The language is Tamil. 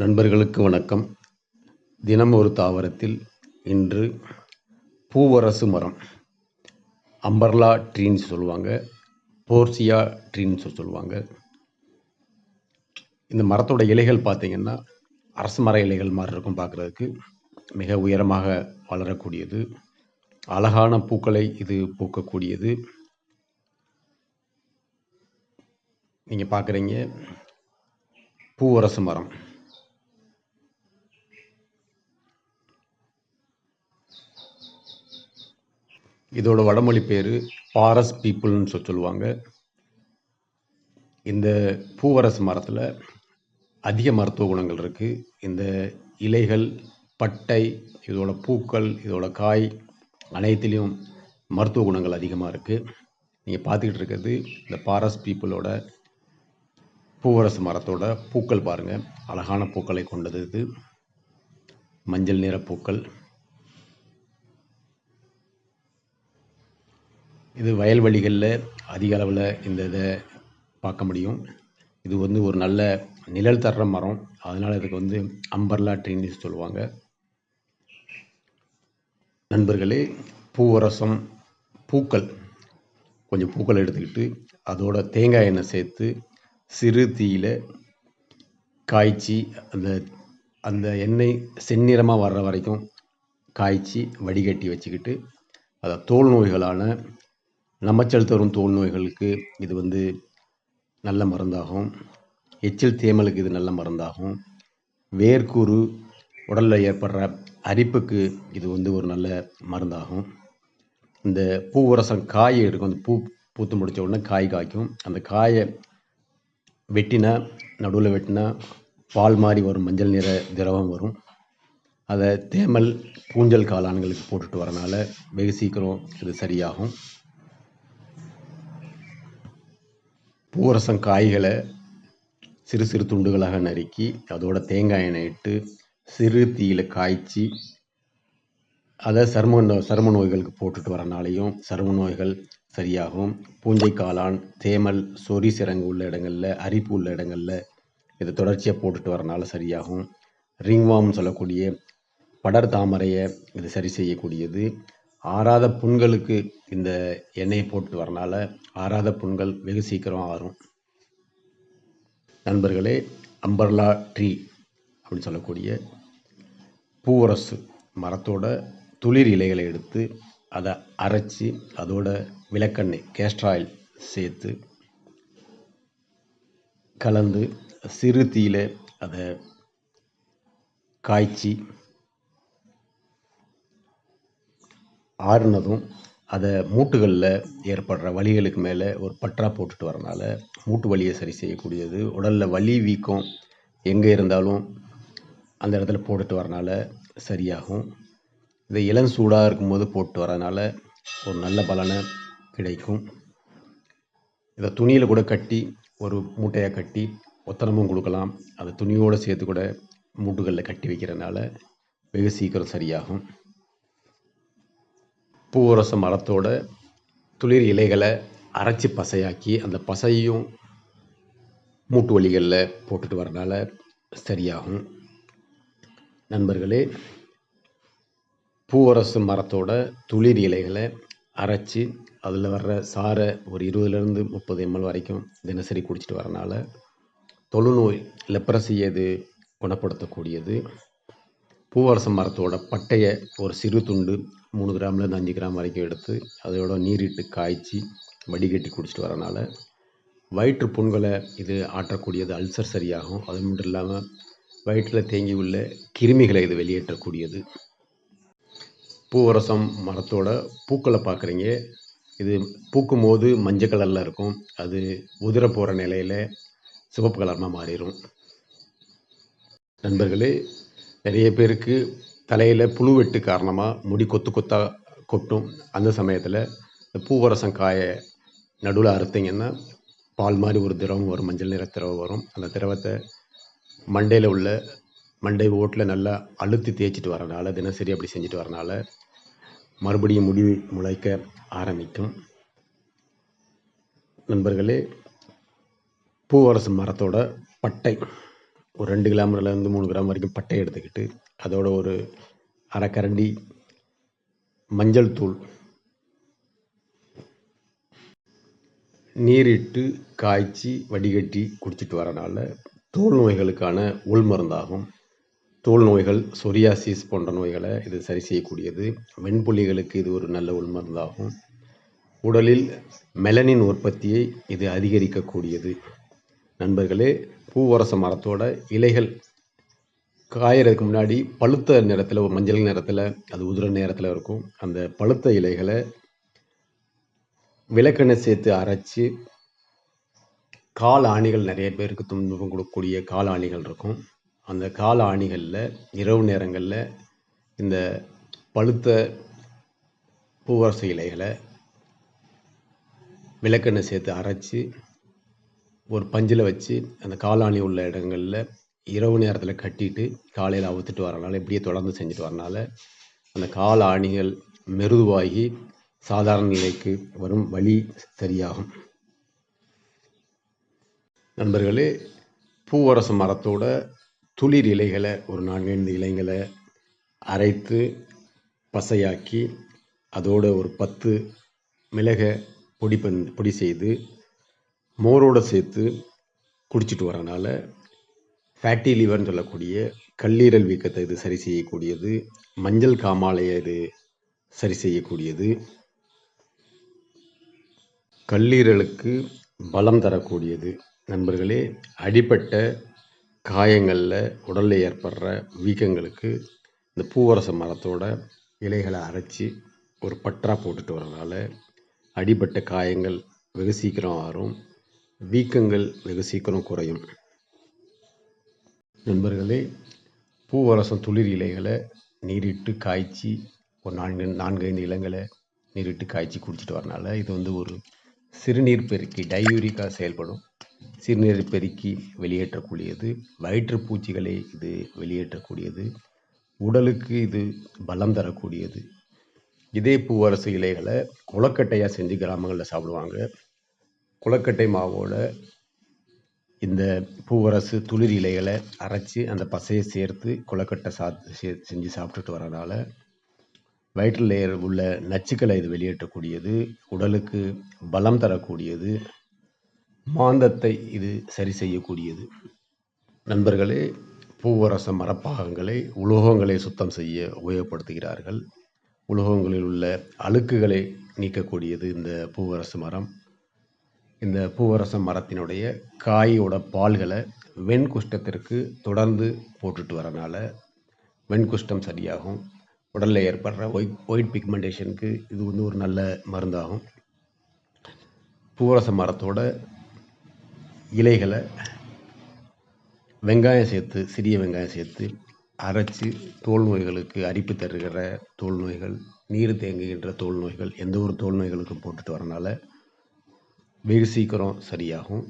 நண்பர்களுக்கு வணக்கம். தினம் ஒரு தாவரத்தில் இன்று பூவரசு மரம். அம்பர்லா ட்ரீன்னு சொல்லுவாங்க போர்சியா ட்ரீன்னு சொல்லுவாங்க. இந்த மரத்தோட இலைகள் பார்த்திங்கன்னா அரசு மர இலைகள் மாதிரி இருக்கும் பார்க்குறதுக்கு மிக உயரமாக வளரக்கூடியது. அழகான பூக்களை இது பூக்கக்கூடியது. நீங்கள் பார்க்குறீங்க பூவரசு மரம். இதோட வடமொழி பேர் பாரஸ் பீப்புள்னு சொல்லி சொல்லுவாங்க. இந்த பூவரசு மரத்தில் அதிக மருத்துவ குணங்கள் இருக்குது இந்த இலைகள் பட்டை இதோட பூக்கள் இதோட காய் அனைத்துலேயும் மருத்துவ குணங்கள் அதிகமாக இருக்குது நீங்கள் பார்த்துக்கிட்டு இருக்கிறது இந்த பாரஸ் பீப்புளோட பூவரசு மரத்தோட பூக்கள் பாருங்கள் அழகான பூக்களை கொண்டது இது. மஞ்சள் நிற பூக்கள். இது வயல்வெளிகளில் அதிக அளவில் இந்த இதை பார்க்க முடியும். இது வந்து ஒரு நல்ல நிழல் தர்ற மரம். அதனால் இதுக்கு வந்து அம்பர்லா ட்ரீன்னு சொல்லுவாங்க. நண்பர்களே பூவரசம் பூக்கள். கொஞ்சம் பூக்கள் எடுத்துக்கிட்டு அதோட தேங்காய் எண்ணெய் சேர்த்து சிறு தீயில் காய்ச்சி அந்த அந்த எண்ணெய் செந்நிறமாக வர்ற வரைக்கும் காய்ச்சி வடிகட்டி வச்சுக்கிட்டு அதை தோல் நோய்களான நமச்சல் தரும் தோல் நோய்களுக்கு இது வந்து நல்ல மருந்தாகும். எச்சில் தேமலுக்கு இது நல்ல மருந்தாகும். வேர்க்கூறு உடலில் ஏற்படுற அரிப்புக்கு இது வந்து ஒரு நல்ல மருந்தாகும். இந்த பூவரசம் காய் எடுக்கும் அந்த பூ பூத்து முடித்த உடனே காய் காய்க்கும். அந்த காயை வெட்டினா நடுவில் வெட்டினா பால் மாதிரி வரும் மஞ்சள் நிற திரவம் வரும். அதை தேமல் பூஞ்சல் காளான்களுக்கு போட்டுட்டு வரனால வெகு சீக்கிரம் இது சரியாகும். பூவரசம் காய்களை சிறு சிறு துண்டுகளாக நறுக்கி அதோட தேங்காய் எண்ணெய் இட்டு சிறு தீயில் காய்ச்சி அதை சரும நோ சரும நோய்களுக்கு போட்டுட்டு வரனாலையும் சரும நோய்கள் சரியாகும். பூஞ்சை காளான் தேமல் சொறி சிறங்கு உள்ள இடங்களில் அரிப்பு உள்ள இடங்களில் இதை தொடர்ச்சியாக போட்டுட்டு வரனால சரியாகும். ரிங்வாம் சொல்லக்கூடிய படர் தாமரையை இது சரி செய்யக்கூடியது. ஆறாத புண்களுக்கு இந்த எண்ணெயை போட்டு வரனால ஆறாத புண்கள் வெகு சீக்கிரம் ஆறும் நண்பர்களே அம்பர்லா ட்ரீ அப்படின்னு சொல்லக்கூடிய பூவரசு மரத்தோட துளிர் இலைகளை எடுத்து அதை அரைச்சி அதோட விளக்கெண்ணெய் கேஸ்ட்ராயில் சேர்த்து கலந்து சிறு தீயில அதை காய்ச்சி ஆறுனதும் அதை மூட்டுகளில் ஏற்படுற வலிகளுக்கு மேலே ஒரு பற்றா போட்டுட்டு வரனால மூட்டு வலியை சரி செய்யக்கூடியது. உடலில் வலி வீக்கம் எங்கே இருந்தாலும் அந்த இடத்துல போட்டுட்டு வரனால சரியாகும். இதை இளம் சூடாக இருக்கும்போது போட்டு வரனால ஒரு நல்ல பலனை கிடைக்கும். இதை துணியில் கூட கட்டி ஒரு மூட்டையாக கட்டி ஒத்தனமும் கொடுக்கலாம். அதை துணியோடு சேர்த்து கூட மூட்டுகளில் கட்டி வைக்கிறதுனால வெகு சீக்கிரம் சரியாகும். பூவரச மரத்தோட துளிர் இலைகளை அரைச்சி பசையாக்கி அந்த பசையும் மூட்டு வலிகளில் போட்டுட்டு வரனால சரியாகும். நண்பர்களே பூவரசு மரத்தோட துளிர் இலைகளை அரைச்சி அதில் வர்ற சாறை ஒரு இருபதுலேருந்து முப்பது எம்எல் வரைக்கும் தினசரி குடிச்சிட்டு வரனால தொழுநோய் லெப்ரசி எது குணப்படுத்தக்கூடியது. பூவரச மரத்தோட பட்டையை ஒரு சிறு துண்டு மூணு கிராம்லேருந்து அஞ்சு கிராம் வரைக்கும் எடுத்து அதோட நீரிட்டு காய்ச்சி வடிகட்டி குடிச்சிட்டு வரனால வயிற்று புண்களை இது ஆற்றக்கூடியது அல்சர் சரியாகும். அது மட்டும் இல்லாமல் வயிற்றில் தேங்கி உள்ள கிருமிகளை இது வெளியேற்றக்கூடியது. பூவரசம் மரத்தோட பூக்களை பார்க்குறீங்க. இது பூக்கும் போது மஞ்சள் கலரில் இருக்கும். அது உதிர போகிற நிலையில் சிவப்பு கலர்மாக மாறிடும் நண்பர்களே நிறைய பேருக்கு தலையில் புழுவெட்டு காரணமாக முடி கொத்து கொத்தாக கொட்டும். அந்த சமயத்தில் இந்த பூவரசம் காயை நடுவில் அறுத்திங்கன்னா பால் மாதிரி ஒரு திரவம் வரும் மஞ்சள் நிற திரவம் வரும். அந்த திரவத்தை மண்டையில் உள்ள மண்டை ஓட்டில் நல்லா அழுத்தி தேய்ச்சிட்டு வரனால தினசரி அப்படி செஞ்சுட்டு வரனால மறுபடியும் முடி முளைக்க ஆரம்பிக்கும். நண்பர்களே பூவரசு மரத்தோட பட்டை ஒரு ரெண்டு கிராம்லேருந்து மூணு கிராம் வரைக்கும் பட்டை எடுத்துக்கிட்டு அதோட ஒரு அரைக்கரண்டி மஞ்சள் தூள். நீரிட்டு காய்ச்சி வடிகட்டி குடிச்சிட்டு வரனால தோல் நோய்களுக்கான உள் மருந்தாகும். தோல் நோய்கள் சொரியாசிஸ் போன்ற நோய்களை இது சரி செய்யக்கூடியது. வெண்புள்ளிகளுக்கு இது ஒரு நல்ல உள் மருந்தாகும். உடலில் மெலனின் உற்பத்தியை இது அதிகரிக்கக்கூடியது. நண்பர்களே பூவரச மரத்தோட இலைகள் காயறதுக்கு முன்னாடி பழுத்த நிறத்தில் ஒரு மஞ்சள் நிறத்தில் அது உதிர நேரத்தில் இருக்கும். அந்த பழுத்த இலைகளை விளக்கெண்ணெய் சேர்த்து அரைச்சி கால் ஆணிகள் நிறைய பேருக்கு துன்பம் கொடுக்கக்கூடிய கால் ஆணிகள் இருக்கும். அந்த கால் ஆணிகளில் இரவு நேரங்களில் இந்த பழுத்த பூவரச இலைகளை விளக்கெண்ணெய் சேர்த்து அரைச்சி ஒரு பஞ்சில் வச்சு அந்த காலாணி உள்ள இடங்களில் இரவு நேரத்தில் கட்டிட்டு காலையில் அவுத்துட்டு வரனால இப்படியே தொடர்ந்து செஞ்சுட்டு வரனால அந்த கால் ஆணிகள் மெருதுவாகி சாதாரண நிலைக்கு வரும் வழி சரியாகும். நண்பர்களே பூவரச மரத்தோட துளிர் இலைகளை ஒரு நான்கைந்து இலைகளை அரைத்து பசையாக்கி அதோட ஒரு பத்து மிளகை பொடி பண் பொடி செய்து மோரோடு சேர்த்து குடிச்சிட்டு வரனால ஃபேட்டி லிவர்னு சொல்லக்கூடிய கல்லீரல் வீக்கத்தை இது சரி செய்யக்கூடியது மஞ்சள் காமாலையை இது சரி செய்யக்கூடியது கல்லீரலுக்கு பலம் தரக்கூடியது. நண்பர்களே அடிப்பட்ட காயங்களில் உடலில் ஏற்படுற வீக்கங்களுக்கு இந்த பூவரச மரத்தோட இலைகளை அரைச்சி ஒரு பற்றா போட்டுட்டு வரனால அடிபட்ட காயங்கள் வெகு சீக்கிரம் ஆறும். வீக்கங்கள் வெகு சீக்கிரம் குறையும். நண்பர்களே பூவரசம் துளிர் இலைகளை நீரிட்டு காய்ச்சி ஒரு நான்கு நான்கு ஐந்து இளங்களை நீரிட்டு காய்ச்சி குடிச்சிட்டு வரனால இது வந்து ஒரு சிறுநீர் பெருக்கி டையூரிக்காக செயல்படும். சிறுநீர் பெருக்கி வெளியேற்றக்கூடியது வயிற்றுப்பூச்சிகளை இது வெளியேற்றக்கூடியது உடலுக்கு இது பலம் தரக்கூடியது. இதே பூவரசு இலைகளை குளக்கட்டையாக செஞ்சு கிராமங்களில் சாப்பிடுவாங்க. குளக்கட்டை மாவோட இந்த பூவரசு துளிர் இலைகளை அரைச்சி அந்த பசையை சேர்த்து குளக்கட்டை சா செஞ்சு சாப்பிட்டுட்டு வரனால வயிற்றில் உள்ள நச்சுக்களை இது வெளியேற்றக்கூடியது உடலுக்கு பலம் தரக்கூடியது மாந்தத்தை இது சரி செய்யக்கூடியது. நண்பர்களே பூவரச மரப்பாகங்களை உலோகங்களை சுத்தம் செய்ய உபயோகப்படுத்துகிறார்கள். உலோகங்களில் உள்ள அழுக்குகளை நீக்கக்கூடியது இந்த பூவரசு மரம். இந்த பூவரச மரத்தினுடைய காயோட பால்களை வெண்குஷ்டத்திற்கு தொடர்ந்து போட்டுட்டு வரனால வெண்குஷ்டம் சரியாகும். உடலில் ஏற்படுற ஒயிட் ஒயிட் பிக்மெண்டேஷனுக்கு இது வந்து ஒரு நல்ல மருந்தாகும். பூவரச மரத்தோட இலைகளை வெங்காயம் சேர்த்து சிறிய வெங்காயம் சேர்த்து அரைச்சி தோல் நோய்களுக்கு அரிப்பு தருகிற தோல் நோய்கள் நீர் தேங்குகின்ற தோல் நோய்கள் எந்த ஒரு தோல் நோய்களுக்கும் போட்டுட்டு வரனால வெகு சீக்கிரம் சரியாகும்.